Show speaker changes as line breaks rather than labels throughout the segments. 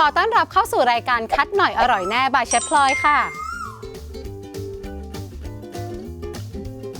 ขอต้อนรับเข้าสู่รายการคัดหน่อยอร่อยแน่บายเชฟพลอยค่ะ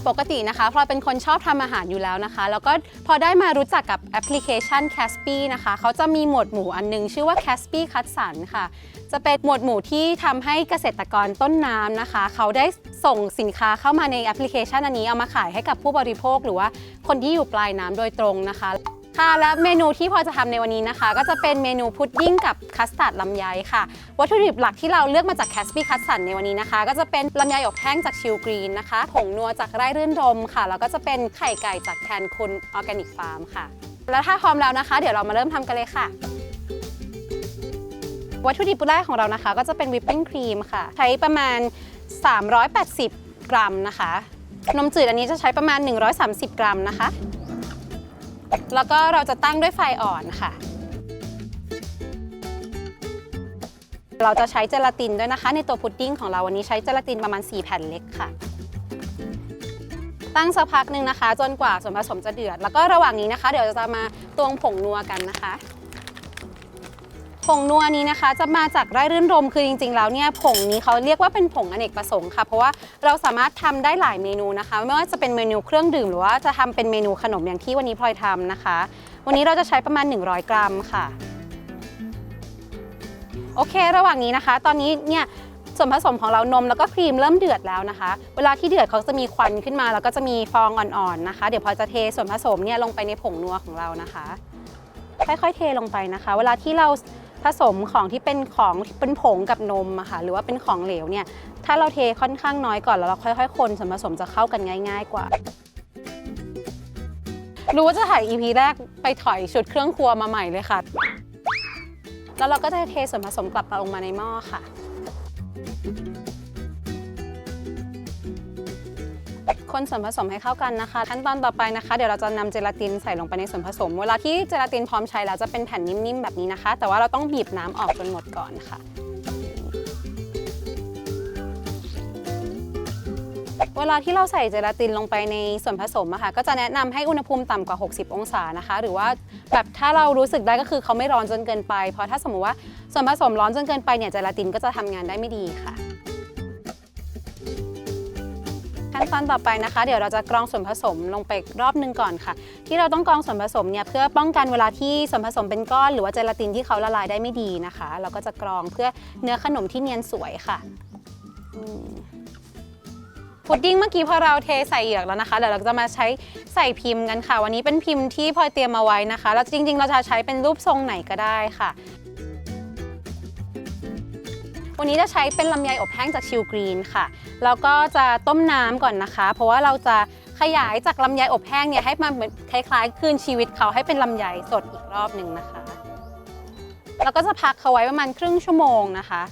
ปกตินะคะพลอยเป็นคนชอบทำอาหารอยู่แล้วนะคะ แล้วก็พอได้มารู้จักกับแอปพลิเคชัน c a s p y นะคะ เขาจะมีหมวดหมู่อันหนึง ชื่อว่า c a s p y คัดสรรค่ะ จะเป็นหมวดหมู่ที่ทำให้เกษตรกรต้นน้ำนะคะ เขาได้ส่งสินค้าเข้ามาในแอปพลิเคชันอันนี้เอามาขายให้กับผู้บริโภค หรือว่าคนที่อยู่ปลายน้ำโดยตรงนะคะ ค่ะและเมนูที่พอจะทำในวันนี้นะคะ ก็จะเป็นเมนูพุดดิ้งกับคัสตาร์ดลำไยค่ะ วัตถุดิบหลักที่เราเลือกมาจากแคสปี้คัสสันในวันนี้นะคะ ก็จะเป็นลำไยอบแห้งจากชิลกรีนนะคะ ผงนัวจากไร่รื่นรมค่ะ แล้วก็จะเป็นไข่ไก่จากแทนคุณออร์แกนิกฟาร์มค่ะ แล้วถ้าพร้อมแล้วนะคะ เดี๋ยวเรามาเริ่มทำกันเลยค่ะวัตถุดิบแรกของเรานะคะ ก็จะเป็นวิปปิ้งครีมค่ะ ใช้ประมาณ 380 กรัมนะคะ นมจืดอันนี้จะใช้ประมาณ 130 กรัมนะคะ แล้วก็เราจะตั้งด้วยไฟอ่อนค่ะ เราจะใช้เจลาตินด้วยนะคะ ในตัวพุดดิ้งของเราวันนี้ใช้เจลาตินประมาณ 4 แผ่นเล็กค่ะ ตั้งสักพักหนึ่งนะคะ จนกว่าส่วนผสมจะเดือด แล้วก็ระหว่างนี้นะคะ เดี๋ยวจะมาตวงผงนัวกันนะคะ ผงนัวนี้นะคะจะมาจากไร่รื่นรมคือจริง ๆ แล้วเนี่ยผงนี้เขาเรียกว่าเป็นผงอเนกประสงค์ค่ะ เพราะว่าเราสามารถทำได้หลายเมนูนะคะ ไม่ว่าจะเป็นเมนูเครื่องดื่มหรือว่าจะทำเป็นเมนูขนมอย่างที่วันนี้พลอยทำนะคะ วันนี้เราจะใช้ประมาณ 100 กรัมค่ะ โอเค ระหว่างนี้นะคะ ตอนนี้เนี่ยส่วนผสมของเรานมแล้วก็ครีมเริ่มเดือดแล้วนะคะ เวลาที่เดือดเขาจะมีควันขึ้นมาแล้วก็จะมีฟองอ่อนๆนะคะ เดี๋ยวพอจะเทส่วนผสมเนี่ยลงไปในผงนัวของเรานะคะ ค่อยๆเทลงไปนะคะ เวลาที่เรา ผสมของที่เป็นของเป็นผงกับนมอะค่ะหรือว่าเป็นของเหลวเนี่ยถ้าเราเทค่อนข้างน้อยก่อนแล้วเราค่อยๆ คนส่วนผสมจะเข้ากันง่าย ๆ กว่า รู้ว่าจะถ่าย EP แรกไปถอยชุดเครื่องครัวมาใหม่เลยค่ะ แล้วเราก็จะเทส่วนผสมกลับลงมาในหม้อค่ะ คนส่วนผสมให้เข้ากันนะคะ ขั้นตอนต่อไปนะคะ เดี๋ยวเราจะนำเจลาตินใส่ลงไปในส่วนผสม เวลาที่เจลาตินพร้อมใช้แล้วจะเป็นแผ่นนิ่มๆแบบนี้นะคะ แต่ว่าเราต้องบีบน้ำออกจนหมดก่อนค่ะเวลาที่เราใส่เจลาตินลงไปในส่วนผสมอะค่ะก็จะแนะนำให้อุณหภูมิต่ำกว่า 60 องศานะคะ หรือว่าแบบถ้าเรารู้สึกได้ก็คือเขาไม่ร้อนจนเกินไป เพราะถ้าสมมติว่าส่วนผสมร้อนจนเกินไปเนี่ยเจลาตินก็จะทำงานได้ไม่ดีค่ะ ขั้นตอนต่อไปนะคะ เดี๋ยวเราจะกรองส่วนผสมลงไปรอบหนึงก่อนค่ะ ที่เราต้องกรองส่วนผสมเนี่ยเพื่อป้องกันเวลาที่ส่วนผสมเป็นก้อนหรือว่าเจลาตินที่เขาละลายได้ไม่ดีนะคะ เราก็จะกรองเพื่อเนื้อขนมที่เนียนสวยค่ะพุดดิ้งเมื่อกี้พอเราเทใส่เหยือกแล้วนะคะเดี๋ยวเราจะมาใช้ใส่พิมพ์กันค่ะ วันนี้เป็นพิมพ์ที่พลอยเตรียมมาไว้นะคะ แล้วจริงๆ เราจะใช้เป็นรูปทรงไหนก็ได้ค่ะ วันนี้จะใช้เป็นลำไยอบแห้งจากชิลกรีนค่ะ แล้วก็จะต้มน้ำก่อนนะคะ เพราะว่าเราจะขยายจากลำไยอบแห้งเนี่ยให้มันเหมือนคล้ายๆ คืนชีวิตเขาให้เป็นลำไยสดอีกรอบหนึ่งนะคะ แล้วก็จะพักเขาไว้ประมาณครึ่งชั่วโมงนะคะ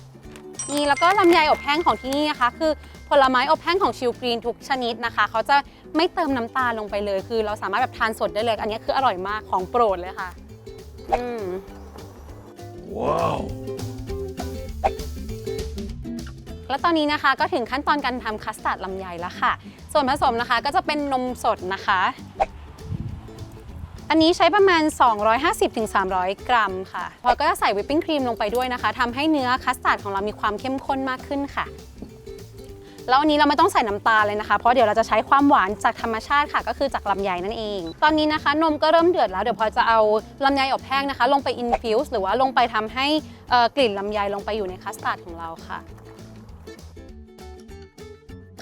นี่แล้วก็ลำไยอบแห้งของที่นี่นะคะ คือผลไม้อบแห้งของชิลกรีนทุกชนิดนะคะ เขาจะไม่เติมน้ำตาลลงไปเลย คือเราสามารถแบบทานสดได้เลย อันนี้คืออร่อยมากของโปรดเลยค่ะ อืม
Wow.
แล้วตอนนี้นะคะก็ถึงขั้นตอนการทำคัสตาร์ดลำไยแล้วค่ะ ส่วนผสมนะคะก็จะเป็นนมสดนะคะ อันนี้ใช้ประมาณ 250-300 กรัมค่ะพอก็จะใส่วิปปิ้งครีมลงไปด้วยนะคะทำให้เนื้อคัสตาร์ดของเรามีความเข้มข้นมากขึ้นค่ะแล้วอันนี้เราไม่ต้องใส่น้ำตาลเลยนะคะ เพราะเดี๋ยวเราจะใช้ความหวานจากธรรมชาติค่ะ ก็คือจากลำไยนั่นเอง ตอนนี้นะคะ นมก็เริ่มเดือดแล้ว เดี๋ยวพอจะเอาลำไยอบแห้งนะคะ ลงไปอินฟิวส์หรือว่าลงไปทำให้กลิ่นลำไยลงไปอยู่ในคัสตาร์ดของเราค่ะ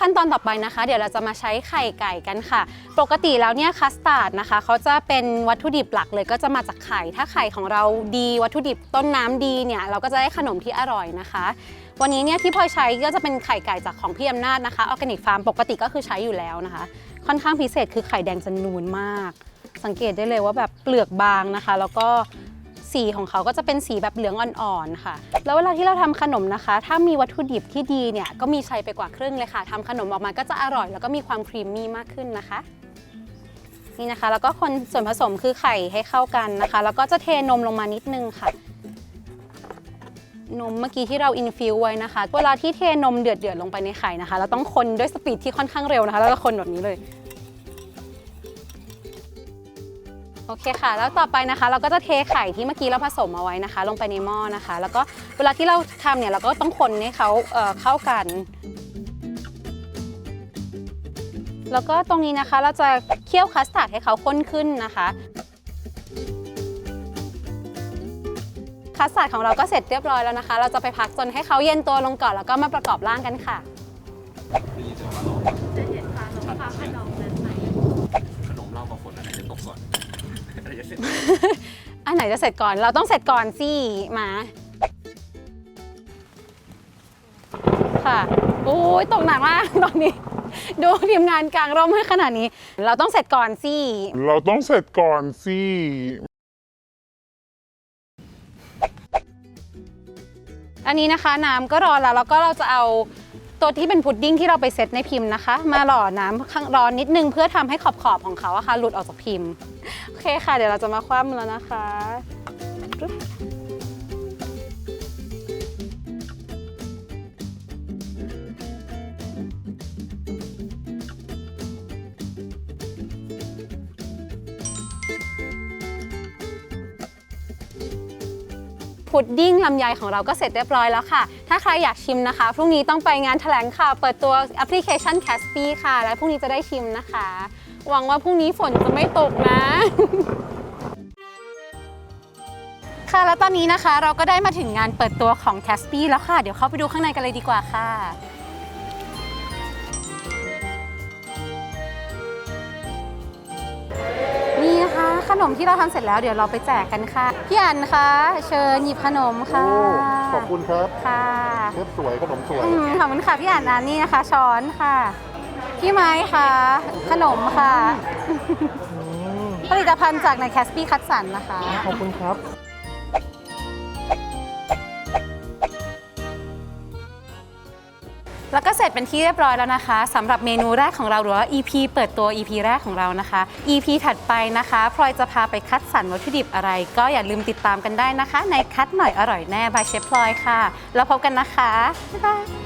ขั้นตอนต่อไปนะคะ เดี๋ยวเราจะมาใช้ไข่ไก่กันค่ะ ปกติแล้วเนี่ยคัสตาร์ดนะคะเขาจะเป็นวัตถุดิบหลักเลยก็จะมาจากไข่ ถ้าไข่ของเราดีวัตถุดิบต้นน้ำดีเนี่ยเราก็จะได้ขนมที่อร่อยนะคะ วันนี้เนี่ยที่พลอยใช้ก็จะเป็นไข่ไก่จากของพี่อำนาจนะคะออร์แกนิกฟาร์มปกติก็คือใช้อยู่แล้วนะคะ ค่อนข้างพิเศษคือไข่แดงจะนูนมาก สังเกตได้เลยว่าแบบเปลือกบางนะคะ แล้วก็ สีของเขาก็จะเป็นสีแบบเหลืองอ่อนๆค่ะ แล้วเวลาที่เราทำขนมนะคะ ถ้ามีวัตถุดิบที่ดีเนี่ยก็มีชัยไปกว่าครึ่งเลยค่ะทำขนมออกมาก็จะอร่อย แล้วก็มีความครีมมี่มากขึ้นนะคะนี่นะคะ แล้วก็คนส่วนผสมคือไข่ให้เข้ากันนะคะ แล้วก็จะเทนมลงมานิดนึงค่ะนมเมื่อกี้ที่เราอินฟิวไว้นะคะ เวลาที่เทนมเดือดเดือดๆลงไปในไข่นะคะ เราต้องคนด้วยสปีดที่ค่อนข้างเร็วนะคะ แล้วก็คนแบบนี้เลย โอโอเคค่ะ แล้วต่อไปนะคะ เราก็จะเทไข่ที่เมื่อกี้เราผสมเอาไว้นะคะ ลงไปในหม้อนะคะ แล้วก็เวลาที่เราทำเนี่ยเราก็ต้องคนให้เขาเอ่อเข้ากัน แล้วก็ตรงนี้นะคะเราจะเคี่ยวคัสตาร์ดให้เขาข้นขึ้นนะคะคัสตาร์ดของเราก็เสร็จเรียบร้อยแล้วนะคะ เราจะไปพักจนให้เขาเย็นตัวลงก่อนแล้วก็มาประกอบร่างกันค่ะ
ขนมเหล้ากับฝนอะไรจะตกก่อน อะไรจะเสร็จ
อันไหนจะเสร็จก่อนเราต้องเสร็จก่อนสิหมา ค่ะโอ้ยตกหนักมากตอนนี้ ดูทีมงานกลางร่มให้ขนาดนี้ เราต้องเสร็จก่อนสิ
เราต้องเสร็จก่อนสิ
อันนี้นะคะ น้ำก็ร้อนแล้วแล้วก็เราจะเอาตัวที่เป็นพุดดิ้งที่เราไปเซตในพิมพ์นะคะ มาหล่อน้ำข้างร้อนนิดนึงเพื่อทำให้ขอบขอบๆของเขาอะค่ะหลุดออกจากพิมพ์โอ เคค่ะ เดี๋ยวเราจะมาคว่ำแล้วนะคะพุดดิ้งลำไยของเราก็เสร็จเรียบร้อยแล้วค่ะ ถ้าใครอยากชิมนะคะ พรุ่งนี้ต้องไปงานแถลงข่าวเปิดตัวแอปพลิเคชัน c a s p y ค่ะ และพรุ่งนี้จะได้ชิมนะคะ หวังว่าพรุ่งนี้ฝนจะไม่ตกนะ ค่ะแล้วตอนนี้นะคะเราก็ได้มาถึงงานเปิดตัวของ c a s p y แล้วค่ะ เดี๋ยวเข้าไปดูข้างในกันเลยดีกว่าค่ะนี่นะคะขนมที่เราทำเสร็จแล้วเดี๋ยวเราไปแจกกันค่ะ พี่อันคะเชิญหยิบขนมค่ะ
โอ้ขอบคุณครับ
ค่ะ
เชฟสวยขนมสวย
อืมขอบคุณค่ะพี่อันนะนี่นะคะ ช้อนค่ะ พี่ไม้ค่ะ ขนมค่ะ ผลิตภัณฑ์จากในแคสปี้คัดสรรนะคะ
ขอบคุณครับ
แล้วก็เสร็จเป็นที่เรียบร้อยแล้วนะคะสำหรับเมนูแรกของเราหรือว่า EP เปิดตัว EP แรกของเรานะคะ EP ถัดไปนะคะพลอยจะพาไปคัดสรรวัตถุดิบอะไร ก็อย่าลืมติดตามกันได้นะคะ ในคัดหน่อยอร่อยแน่บายเชฟพลอยค่ะ แล้วพบกันนะคะบ๊ายบาย